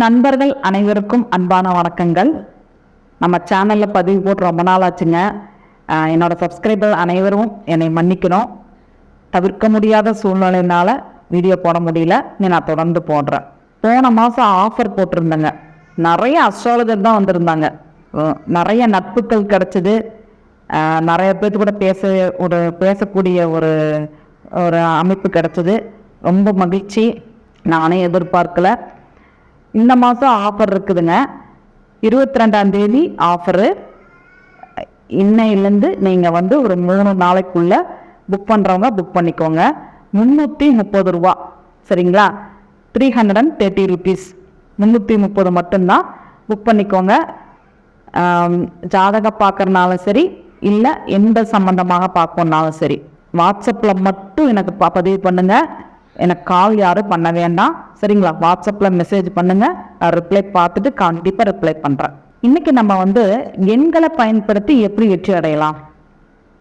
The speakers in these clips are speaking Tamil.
நண்பர்கள் அனைவருக்கும் அன்பான வணக்கங்கள். நம்ம சேனலில் பதிவு போட்டு ரொம்ப நாள் ஆச்சுங்க என்னோடய சப்ஸ்கிரைபர் அனைவரும் என்னை மன்னிக்கணும். தவிர்க்க முடியாத சூழ்நிலையினால் வீடியோ போட முடியல. நீ நான் தொடர்ந்து போடுறேன். போன மாதம் ஆஃபர் போட்டிருந்தேங்க. நிறைய அஸ்ட்ராலஜர் தான் வந்திருந்தாங்க. நிறைய நட்புகள் கிடச்சிது. நிறைய பேர்த்து கூட பேச ஒரு பேசக்கூடிய ஒரு ஒரு அமைப்பு கிடச்சிது. ரொம்ப மகிழ்ச்சி. நானே எதிர்பார்க்கல. இந்த மாதம் ஆஃபர் இருக்குதுங்க. இருபத்தி ரெண்டாம் தேதி ஆஃபரு இன்னையிலேருந்து நீங்கள் வந்து ஒரு மூணு நாளைக்குள்ளே புக் பண்ணுறவங்க புக் பண்ணிக்கோங்க. முந்நூற்றி முப்பது ரூபா. சரிங்களா? Three hundred and thirty rupees முந்நூற்றி முப்பது மட்டும்தான் புக் பண்ணிக்கோங்க. ஜாதகம் பார்க்கறனாலும் சரி இல்லை எந்த சம்மந்தமாக பார்க்கணுன்னாலும் சரி வாட்ஸ்அப்பில் மட்டும் எனக்கு ப- பதிவு பண்ணுங்கள் எனக்கு கால் யாரும் பண்ண வேண்டாம். சரிங்களா? வாட்ஸ்அப்பில் மெசேஜ் பண்ணுங்கள் நான் ரிப்ளை பார்த்துட்டு கண்டிப்பாக ரிப்ளை பண்ணுறேன் இன்றைக்கி நம்ம வந்து எண்களை பயன்படுத்தி எப்படி வெற்றி அடையலாம்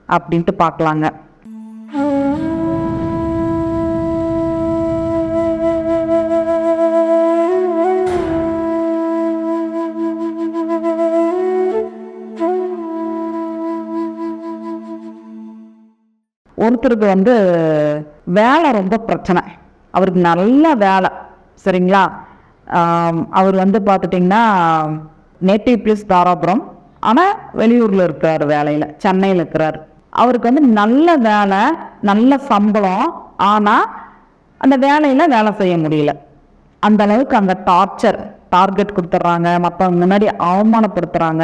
அப்படின்ட்டு பார்க்கலாங்க. ஒருத்தருக்கு வந்து வேலை ரொம்ப பிரச்சனை. அவருக்கு நல்ல வேலை. சரிங்களா? அவர் வந்து பார்த்துட்டிங்கன்னா நேட்டிவ் பிளஸ் தாராபுரம். ஆனால் வெளியூரில் இருக்கிறார் வேலையில். சென்னையில் இருக்கிறார். அவருக்கு வந்து நல்ல வேலை நல்ல சம்பளம். ஆனால் அந்த வேலையில் வேலை செய்ய முடியல. அந்த அளவுக்கு அங்கே டார்ச்சர் டார்கெட் கொடுத்துட்றாங்க மற்றவங்க முன்னாடி அவமானப்படுத்துகிறாங்க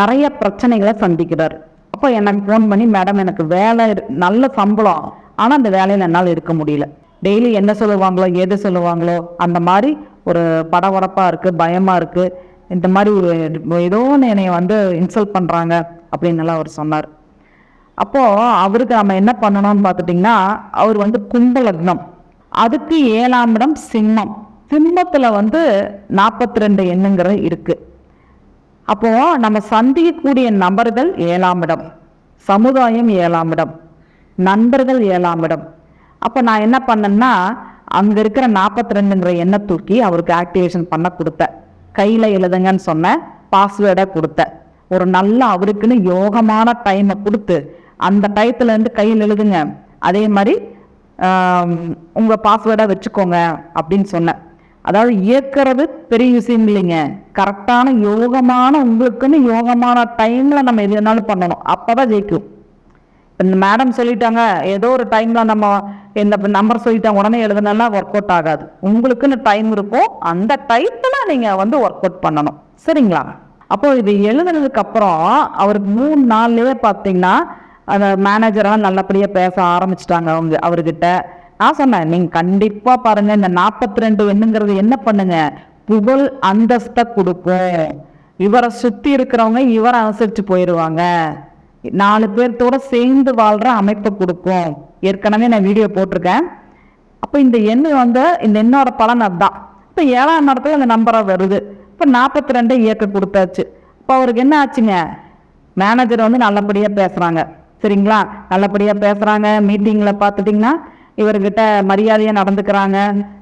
நிறைய பிரச்சனைகளை சந்திக்கிறார். அப்போ எனக்கு ஃபோன் பண்ணி மேடம் எனக்கு வேலை நல்ல சம்பளம். ஆனால் அந்த வேலையில் என்னால் இருக்க முடியல. டெய்லி என்ன சொல்லுவாங்களோ எது சொல்லுவாங்களோ அந்த மாதிரி ஒரு படபடப்பாக இருக்குது பயமாக இருக்குது இந்த மாதிரி ஒரு ஏதோ ஒன்று என்னை வந்து இன்சல்ட் பண்ணுறாங்க அப்படின்னு எல்லாம் அவர் சொன்னார். அப்போது அவருக்கு நம்ம என்ன பண்ணணும்னு பார்த்துட்டிங்கன்னா அவர் வந்து கும்பலக்னம். அதுக்கு ஏழாம் இடம் சிம்மம். சிம்மத்தில் வந்து நாற்பத்தி ரெண்டு எண்ணுங்கிறது இருக்குது அப்போது நம்ம சந்திக்கக்கூடிய நபர்கள் ஏழாம் இடம். சமுதாயம் ஏழாம் இடம். நண்பர்கள் ஏழாம் இடம். அப்போ நான் என்ன பண்ணேன்னா அங்கே இருக்கிற நாற்பத்தி ரெண்டுங்கிற எண்ணை தூக்கி அவருக்கு ஆக்டிவேஷன் பண்ண கொடுத்தேன். கையில் எழுதுங்கன்னு சொன்னேன் பாஸ்வேர்டை கொடுத்தேன். ஒரு நல்ல அவருக்குன்னு யோகமான டைமை கொடுத்து அந்த டயத்துலேருந்து கையில் எழுதுங்க. அதே மாதிரி உங்கள் பாஸ்வேர்டை வச்சுக்கோங்க அப்படின்னு சொன்னேன். அதாவது இயக்கிறது பெரிய விஷயம் இல்லைங்க. கரெக்டான யோகமான உங்களுக்குன்னு யோகமான டைமில் நம்ம எது வேணாலும் பண்ணணும். அப்போ தான் ஜெயிக்கும். மேடம் சொல்லிட்டாங்க ஏதோ ஒரு டைமில் நம்ம இந்த நம்பர் சொல்லிட்டாங்க உடனே எழுதுனா ஒர்க் அவுட் ஆகாது. உங்களுக்குன்னு டைம் இருக்கும் அந்த டைத்தில் நீங்கள் வந்து ஒர்க் அவுட் பண்ணணும். சரிங்களா? அப்போ இது எழுதுனதுக்கு அப்புறம் அவருக்கு மூணு நாள்லயே பார்த்தீங்கன்னா அந்த மேனேஜரெல்லாம் நல்லபடியாக பேச ஆரம்பிச்சிட்டாங்க அவங்க அவர்கிட்ட. நான் சொன்னேன் நீங்கள் கண்டிப்பாக பாருங்கள் இந்த நாற்பத்தி ரெண்டு என்னங்கிறது என்ன பண்ணுங்க? புகழ் அந்தஸ்தை கொடுக்கும் இவரை சுற்றி இருக்கிறவங்க இவரை அனுசரித்து போயிடுவாங்க நாலு பேர்த்தோட சேர்ந்து வாழ்ற அமைப்பை கொடுக்கும். ஏற்கனவே நான் வீடியோ போட்டிருக்கேன். அப்போ இந்த எண்ணு வந்து இந்த எண்ணோட பலன் அதுதான். இப்போ ஏழாம் இடத்துல அந்த நம்பராக வருது. இப்போ நாற்பத்தி ரெண்டு இயக்க கொடுத்தாச்சு. இப்போ அவருக்கு என்ன ஆச்சுங்க? மேனேஜர் வந்து நல்லபடியாக பேசுகிறாங்க சரிங்களா? நல்லபடியாக பேசுகிறாங்க மீட்டிங்கில் பார்த்துட்டிங்கன்னா இவர்கிட்ட மரியாதையாக நடந்துக்கிறாங்க.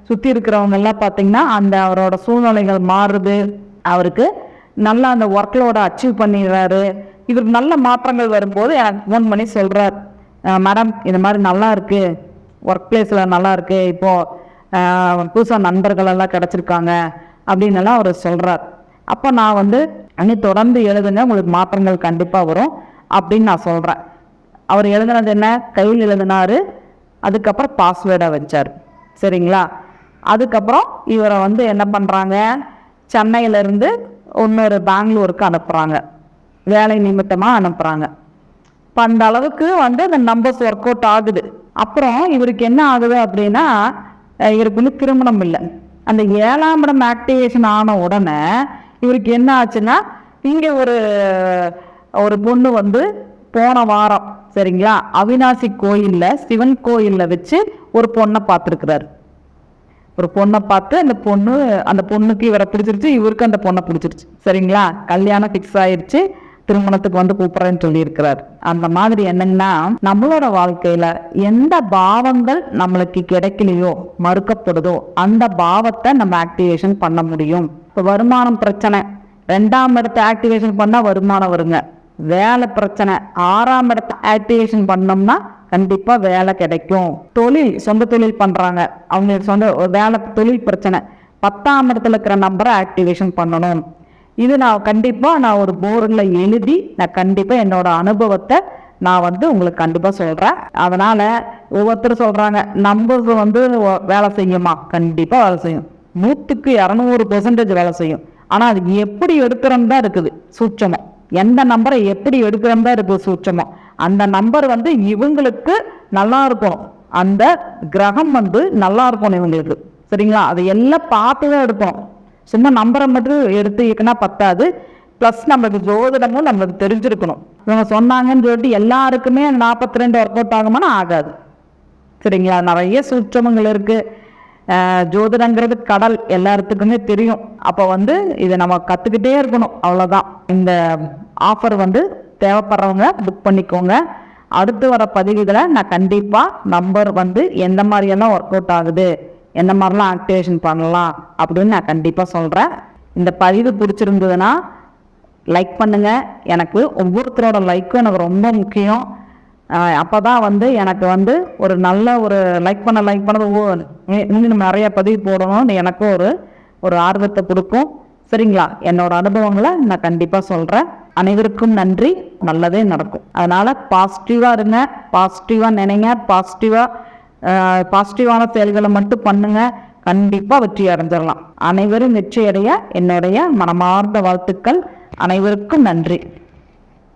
சுற்றி இருக்கிறவங்க எல்லாம் பார்த்தீங்கன்னா அந்த அவரோட சூழ்நிலைகள் மாறுது. அவருக்கு நல்லா அந்த ஒர்க்லோட அச்சீவ் பண்ணிடுறாரு. இவருக்கு நல்ல மாற்றங்கள் வரும்போது எனக்கு ஃபோன் பண்ணி சொல்கிறார் மேடம் இந்த மாதிரி நல்லா இருக்கு. ஒர்க் பிளேஸில் நல்லா இருக்கு. இப்போது புதுசாக நண்பர்கள் எல்லாம் கிடச்சிருக்காங்க. அப்படின்னு எல்லாம் அவர் சொல்கிறார் அப்போ நான் வந்து அன்னி தொடர்ந்து எழுதுங்க உங்களுக்கு மாற்றங்கள் கண்டிப்பாக வரும். அப்படின்னு நான் சொல்கிறேன் அவர் எழுதுனது என்ன? கையில் எழுதினார். அதுக்கப்புறம் பாஸ்வேர்டை வச்சார். சரிங்களா? அதுக்கப்புறம் இவரை வந்து என்ன பண்ணுறாங்க சென்னையிலேருந்து இன்னொரு பெங்களூருக்கு அனுப்புகிறாங்க வேலை நிமித்தமாக அனுப்புகிறாங்க இப்போ அந்த அளவுக்கு வந்து அந்த நம்பர்ஸ் ஒர்க் அவுட் ஆகுது. அப்புறம் இவருக்கு என்ன ஆகுது அப்படின்னா இவருக்கு வந்து திருமணம் இல்லை. அந்த ஏழாம் இடம் ஆக்டிவேஷன் ஆன உடனே இவருக்கு என்ன ஆச்சுன்னா இங்கே ஒரு ஒரு பொண்ணு வந்து போன வாரம் சரிங்களா? அவினாசி கோயிலில் சிவன் கோயிலில் வச்சு ஒரு பொண்ணை பார்த்துருக்குறாரு. ஒரு பொண்ணை பார்த்து அந்த பொண்ணு அந்த பொண்ணுக்கு இவரை பிடிச்சிருச்சு இவருக்கு அந்த பொண்ணை பிடிச்சிருச்சு சரிங்களா? கல்யாணம் ஃபிக்ஸ் ஆயிடுச்சு திருமணத்துக்கு வந்து கூப்பிட்றேன்னு சொல்லியிருக்கிறார். அந்த மாதிரி என்னங்கன்னா நம்மளோட வாழ்க்கையில எந்த பாவங்கள் நம்மளுக்கு கிடைக்கலையோ மறுக்கப்படுதோ அந்த பாவத்தை நம்ம ஆக்டிவேஷன் பண்ண முடியும். இப்போ வருமானம் பிரச்சனை. ரெண்டாம் இடத்தை ஆக்டிவேஷன் பண்ணால் வருமானம் வருங்க. வேலை பிரச்சனை. ஆறாம் இடத்தை ஆக்டிவேஷன் பண்ணோம்னா கண்டிப்பாக வேலை கிடைக்கும். தொழில் சொந்த தொழில் பண்ணுறாங்க அவங்களுக்கு சொந்த ஒரு வேலை தொழில் பிரச்சனை. பத்தாம் இடத்துல இருக்கிற நம்பரை ஆக்டிவேஷன் பண்ணணும். இது நான் கண்டிப்பாக நான் ஒரு போர்டில் எழுதி நான் கண்டிப்பாக என்னோட அனுபவத்தை நான் வந்து உங்களுக்கு கண்டிப்பாக சொல்கிறேன் அதனால் ஒவ்வொருத்தரும் சொல்கிறாங்க நம்பர்ஸ் வந்து வேலை செய்யுமா? கண்டிப்பாக வேலை செய்யும். நூற்றுக்கு இரநூறு பெர்சன்டேஜ் வேலை செய்யும். ஆனால் அது எப்படி எடுக்கிறோம் தான் இருக்குது சூட்சமம். எந்த நம்பரை எப்படி எடுக்கிறோம் தான் இருக்குது சூட்சமம். அந்த நம்பர் வந்து இவங்களுக்கு நல்லா இருக்கும். அந்த கிரகம் வந்து நல்லா இருக்கணும் இவங்களுக்கு. சரிங்களா? அதை எல்லாம் பார்த்து தான் எடுக்கணும் சும்மா நம்பரை மட்டும் எடுத்து எடுத்துக்கினா பத்தாது. ப்ளஸ் நம்மளுக்கு ஜோதிடமும் நம்மளுக்கு தெரிஞ்சிருக்கணும். இவங்க சொன்னாங்கன்னு சொல்லிட்டு எல்லாருக்குமே நாற்பத்தி ரெண்டு ஒர்க் அவுட் ஆகுமானா ஆகாது. சரிங்களா? நிறைய சூட்சமங்கள் இருக்குது ஜோதிடங்கிறது கடல். எல்லாத்துக்குமே தெரியும். அப்போ வந்து இதை நம்ம கற்றுக்கிட்டே இருக்கணும். அவ்வளோதான் இந்த ஆஃபர் வந்து தேவைப்படுறவங்க புக் பண்ணிக்கோங்க. அடுத்து வர பதிவுகளை நான் கண்டிப்பாக நம்பர் வந்து எந்த மாதிரியெல்லாம் ஒர்க் அவுட் ஆகுது? எந்த மாதிரிலாம் ஆக்டிவேஷன் பண்ணலாம் அப்படின்னு நான் கண்டிப்பாக சொல்கிறேன் இந்த பதிவு பிடிச்சிருந்ததுன்னா லைக் பண்ணுங்கள் எனக்கு ஒவ்வொருத்தரோட லைக்கும் எனக்கு ரொம்ப முக்கியம். அப்போ தான் வந்து எனக்கு வந்து ஒரு நல்ல ஒரு லைக் பண்ண லைக் பண்ணது இன்னும் நிறைய பதிவு போடணும்னு எனக்கும் ஒரு ஒரு ஆர்வத்தை கொடுக்கும். சரிங்களா? என்னோட அனுபவங்களை நான் கண்டிப்பாக சொல்கிறேன் அனைவருக்கும் நன்றி. நல்லதே நடக்கும். அதனால் பாசிட்டிவாக இருங்க. பாசிட்டிவாக நினைங்க. பாசிட்டிவாக பாசிட்டிவான செயல்களை மட்டும் பண்ணுங்க. கண்டிப்பாக வெற்றி அடைஞ்சிடலாம் அனைவரும் வெற்றியடைய என்னுடைய மனமார்ந்த வாழ்த்துக்கள். அனைவருக்கும் நன்றி.